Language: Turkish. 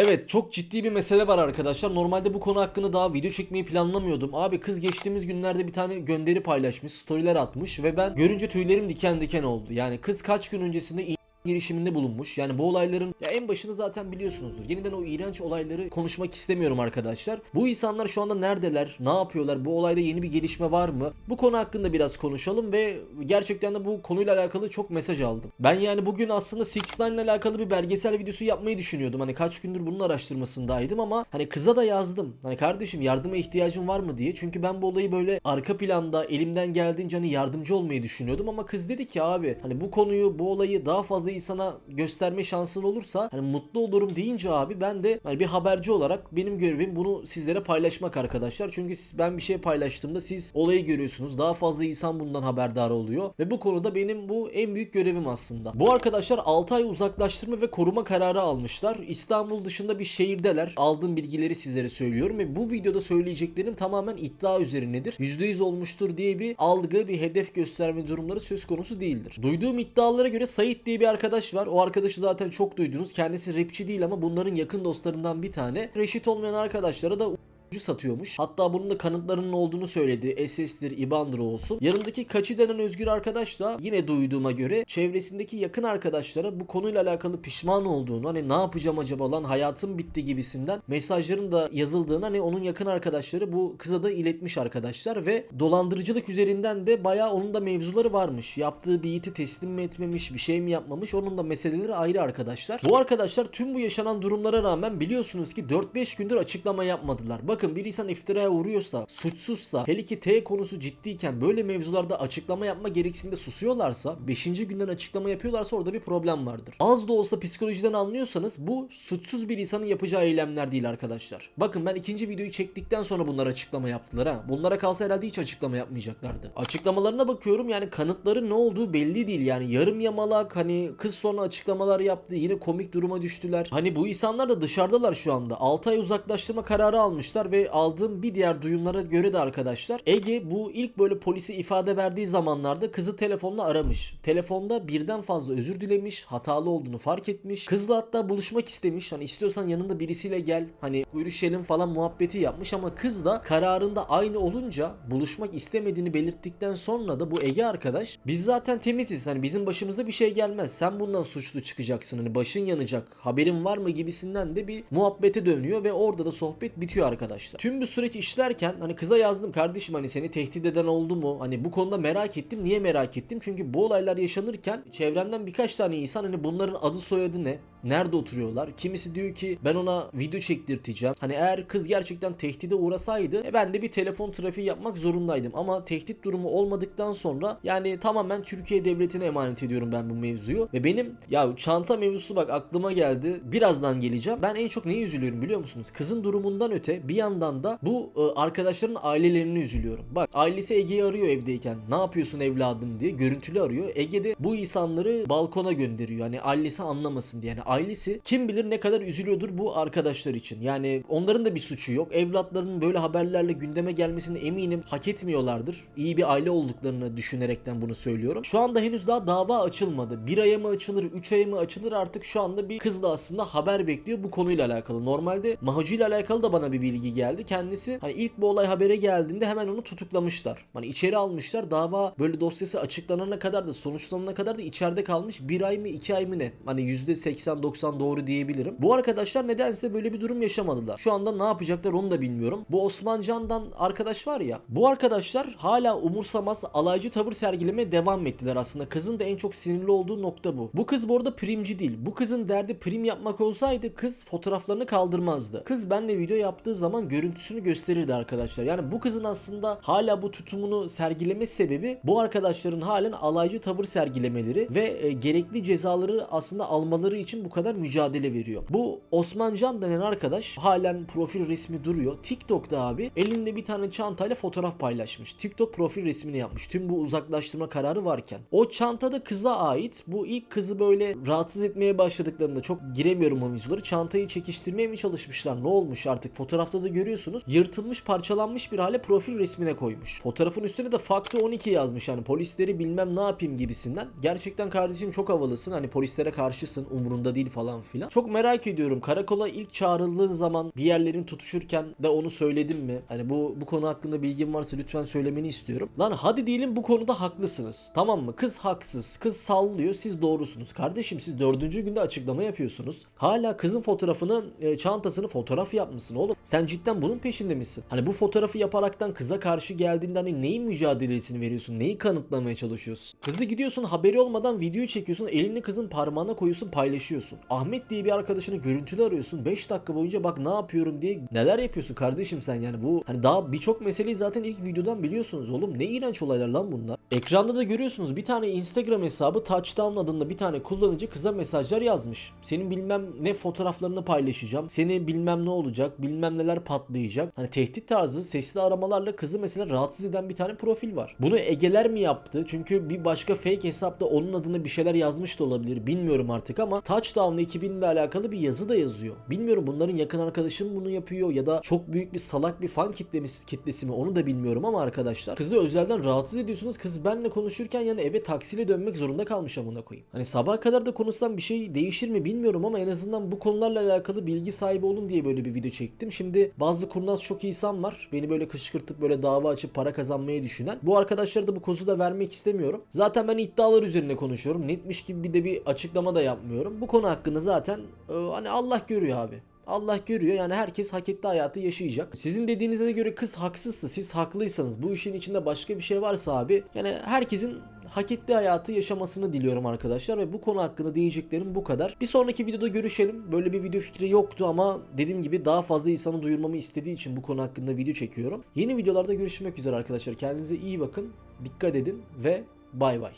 Evet çok ciddi bir mesele var arkadaşlar. Normalde bu konu hakkında daha video çekmeyi planlamıyordum. Abi kız geçtiğimiz günlerde bir tane gönderi paylaşmış, storyler atmış ve ben görünce tüylerim diken diken oldu. Yani kız kaç gün öncesinde girişiminde bulunmuş. Yani bu olayların ya en başını zaten biliyorsunuzdur. Yeniden o iğrenç olayları konuşmak istemiyorum arkadaşlar. Bu insanlar şu anda neredeler? Ne yapıyorlar? Bu olayda yeni bir gelişme var mı? Bu konu hakkında biraz konuşalım ve gerçekten de bu konuyla alakalı çok mesaj aldım. Ben yani bugün aslında Six ile alakalı bir belgesel videosu yapmayı düşünüyordum. Hani kaç gündür bunun araştırmasındaydım ama hani kıza da yazdım. Hani kardeşim yardıma ihtiyacın var mı diye. Çünkü ben bu olayı böyle arka planda elimden geldiğince hani yardımcı olmayı düşünüyordum ama kız dedi ki abi hani bu konuyu bu olayı daha fazla insana gösterme şansın olursa hani mutlu olurum deyince abi ben de hani bir haberci olarak benim görevim bunu sizlere paylaşmak arkadaşlar. Çünkü siz- ben bir şey paylaştığımda siz olayı görüyorsunuz. Daha fazla insan bundan haberdar oluyor ve bu konuda benim bu en büyük görevim aslında. Bu arkadaşlar 6 ay uzaklaştırma ve koruma kararı almışlar. İstanbul dışında bir şehirdeler. Aldığım bilgileri sizlere söylüyorum ve bu videoda söyleyeceklerim tamamen iddia üzerinedir. %100 olmuştur diye bir algı, bir hedef gösterme durumları söz konusu değildir. Duyduğum iddialara göre Sait diye bir arkadaş var. O arkadaşı zaten çok duydunuz. Kendisi rapçi değil ama bunların yakın dostlarından bir tane. Reşit olmayan arkadaşlara da satıyormuş. Hatta bunun da kanıtlarının olduğunu söyledi. SS'dir, IBAN'dır olsun. Yanındaki Kaçı denen Özgür arkadaş da yine duyduğuma göre çevresindeki yakın arkadaşlara bu konuyla alakalı pişman olduğunu hani ne yapacağım acaba lan hayatım bitti gibisinden mesajların da yazıldığını hani onun yakın arkadaşları bu kıza da iletmiş arkadaşlar ve dolandırıcılık üzerinden de bayağı onun da mevzuları varmış. Yaptığı beat'i teslim mi etmemiş, bir şey mi yapmamış onun da meseleleri ayrı arkadaşlar. Bu arkadaşlar tüm bu yaşanan durumlara rağmen biliyorsunuz ki 4-5 gündür açıklama yapmadılar. Bakın bir insan iftiraya uğruyorsa, suçsuzsa, hele ki T konusu ciddiyken böyle mevzularda açıklama yapma gereksininde susuyorlarsa, 5. günden açıklama yapıyorlarsa orada bir problem vardır. Az da olsa psikolojiden anlıyorsanız bu suçsuz bir insanın yapacağı eylemler değil arkadaşlar. Bakın ben ikinci videoyu çektikten sonra bunlar açıklama yaptılar ha. Bunlara kalsa herhalde hiç açıklama yapmayacaklardı. Açıklamalarına bakıyorum yani kanıtların ne olduğu belli değil yani yarım yamalak hani kız sonra açıklamalar yaptı yine komik duruma düştüler. Hani bu insanlar da dışarıdalar şu anda. 6 ay uzaklaştırma kararı almışlar ve aldığım bir diğer duyumlara göre de arkadaşlar Ege bu ilk böyle polise ifade verdiği zamanlarda kızı telefonla aramış. Telefonda birden fazla özür dilemiş, hatalı olduğunu fark etmiş. Kızla hatta buluşmak istemiş. Hani istiyorsan yanında birisiyle gel. Hani görüşelim falan muhabbeti yapmış ama kız da kararında aynı olunca buluşmak istemediğini belirttikten sonra da bu Ege arkadaş biz zaten temiziz. Hani bizim başımıza bir şey gelmez. Sen bundan suçlu çıkacaksın. Hani başın yanacak. Haberin var mı gibisinden de bir muhabbete dönüyor ve orada da sohbet bitiyor arkadaşlar. Tüm bu süreç işlerken hani kıza yazdım kardeşim hani seni tehdit eden oldu mu? Hani bu konuda merak ettim. Niye merak ettim? Çünkü bu olaylar yaşanırken çevremden birkaç tane insan hani bunların adı soyadı ne? Nerede oturuyorlar? Kimisi diyor ki ben ona video çektirteceğim. Hani eğer kız gerçekten tehdide uğrasaydı e, ben de bir telefon trafiği yapmak zorundaydım. Ama tehdit durumu olmadıktan sonra yani tamamen Türkiye devletine emanet ediyorum ben bu mevzuyu. Ve benim ya çanta mevzusu bak aklıma geldi. Birazdan geleceğim. Ben en çok neye üzülüyorum biliyor musunuz? Kızın durumundan öte bir yandan da bu e, arkadaşların ailelerine üzülüyorum. Bak ailesi Ege'yi arıyor evdeyken. Ne yapıyorsun evladım diye görüntülü arıyor. Ege de bu insanları balkona gönderiyor. Hani ailesi anlamasın diye. Yani ailesi kim bilir ne kadar üzülüyordur bu arkadaşlar için. Yani onların da bir suçu yok. Evlatlarının böyle haberlerle gündeme gelmesini eminim hak etmiyorlardır. İyi bir aile olduklarını düşünerekten bunu söylüyorum. Şu anda henüz daha dava açılmadı. Bir aya mı açılır, üç aya mı açılır artık şu anda bir kız da aslında haber bekliyor bu konuyla alakalı. Normalde Mahocu ile alakalı da bana bir bilgi geldi. Kendisi hani ilk bu olay habere geldiğinde hemen onu tutuklamışlar. Hani içeri almışlar. Dava böyle dosyası açıklanana kadar da sonuçlanana kadar da içeride kalmış. Bir ay mı iki ay mı ne? Hani %80-90 doğru diyebilirim. Bu arkadaşlar nedense böyle bir durum yaşamadılar. Şu anda ne yapacaklar onu da bilmiyorum. Bu Osman Can'dan arkadaş var ya. Bu arkadaşlar hala umursamaz alaycı tavır sergilemeye devam ettiler aslında. Kızın da en çok sinirli olduğu nokta bu. Bu kız bu arada primci değil. Bu kızın derdi prim yapmak olsaydı kız fotoğraflarını kaldırmazdı. Kız benle video yaptığı zaman görüntüsünü gösterirdi arkadaşlar. Yani bu kızın aslında hala bu tutumunu sergileme sebebi bu arkadaşların halen alaycı tavır sergilemeleri ve e, gerekli cezaları aslında almaları için bu kadar mücadele veriyor. Bu Osman Can denen arkadaş halen profil resmi duruyor. TikTok'ta abi elinde bir tane çantayla fotoğraf paylaşmış. TikTok profil resmini yapmış. Tüm bu uzaklaştırma kararı varken. O çantada kıza ait. Bu ilk kızı böyle rahatsız etmeye başladıklarında çok giremiyorum o videoları. Çantayı çekiştirmeye mi çalışmışlar? Ne olmuş artık? Fotoğrafta da görüyorsunuz. Yırtılmış, parçalanmış bir hale profil resmine koymuş. Fotoğrafın üstüne de Fakto 12 yazmış. Yani polisleri bilmem ne yapayım gibisinden. Gerçekten kardeşim çok havalısın. Hani polislere karşısın. Umurunda değil falan filan. Çok merak ediyorum. Karakola ilk çağrıldığın zaman bir yerlerin tutuşurken de onu söyledim mi? Hani bu bu konu hakkında bilgin varsa lütfen söylemeni istiyorum. Lan hadi diyelim bu konuda haklısınız. Tamam mı? Kız haksız. Kız sallıyor. Siz doğrusunuz. Kardeşim siz dördüncü günde açıklama yapıyorsunuz. Hala kızın fotoğrafını, e, çantasını fotoğraf yapmışsın oğlum. Sen cidden bunun peşinde misin? Hani bu fotoğrafı yaparaktan kıza karşı geldiğinde hani neyin mücadelesini veriyorsun? Neyi kanıtlamaya çalışıyorsun? Kızı gidiyorsun haberi olmadan video çekiyorsun. Elini kızın parmağına koyuyorsun paylaşıyorsun. Ahmet diye bir arkadaşını görüntülü arıyorsun. 5 dakika boyunca bak ne yapıyorum diye neler yapıyorsun kardeşim sen yani bu hani daha birçok meseleyi zaten ilk videodan biliyorsunuz oğlum. Ne iğrenç olaylar lan bunlar. Ekranda da görüyorsunuz bir tane Instagram hesabı Touchdown adında bir tane kullanıcı kıza mesajlar yazmış. Senin bilmem ne fotoğraflarını paylaşacağım. Seni bilmem ne olacak, bilmem neler patlayacak. Hani tehdit tarzı sesli aramalarla kızı mesela rahatsız eden bir tane profil var. Bunu Egeler mi yaptı? Çünkü bir başka fake hesapta onun adına bir şeyler yazmış da olabilir. Bilmiyorum artık ama Touchdown ekibinle alakalı bir yazı da yazıyor. Bilmiyorum bunların yakın arkadaşı mı bunu yapıyor ya da çok büyük bir salak bir fan kitlesi, kitlesi mi onu da bilmiyorum ama arkadaşlar. Kızı özelden rahatsız ediyorsunuz. Benle konuşurken yani eve taksiyle dönmek zorunda kalmış amına koyayım. Hani sabaha kadar da konuşsam bir şey değişir mi bilmiyorum ama en azından bu konularla alakalı bilgi sahibi olun diye böyle bir video çektim. Şimdi bazı kurnaz çok insan var. Beni böyle kışkırtıp böyle dava açıp para kazanmayı düşünen. Bu arkadaşlara da bu kozu da vermek istemiyorum. Zaten ben iddialar üzerine konuşuyorum. Netmiş gibi bir de bir açıklama da yapmıyorum. Bu konu hakkında zaten e, hani Allah görüyor abi. Allah görüyor yani herkes hak ettiği hayatı yaşayacak. Sizin dediğinize göre kız haksızsa siz haklıysanız bu işin içinde başka bir şey varsa abi yani herkesin hak ettiği hayatı yaşamasını diliyorum arkadaşlar ve bu konu hakkında diyeceklerim bu kadar. Bir sonraki videoda görüşelim. Böyle bir video fikri yoktu ama dediğim gibi daha fazla insanı duyurmamı istediği için bu konu hakkında video çekiyorum. Yeni videolarda görüşmek üzere arkadaşlar. Kendinize iyi bakın. Dikkat edin ve bay bay.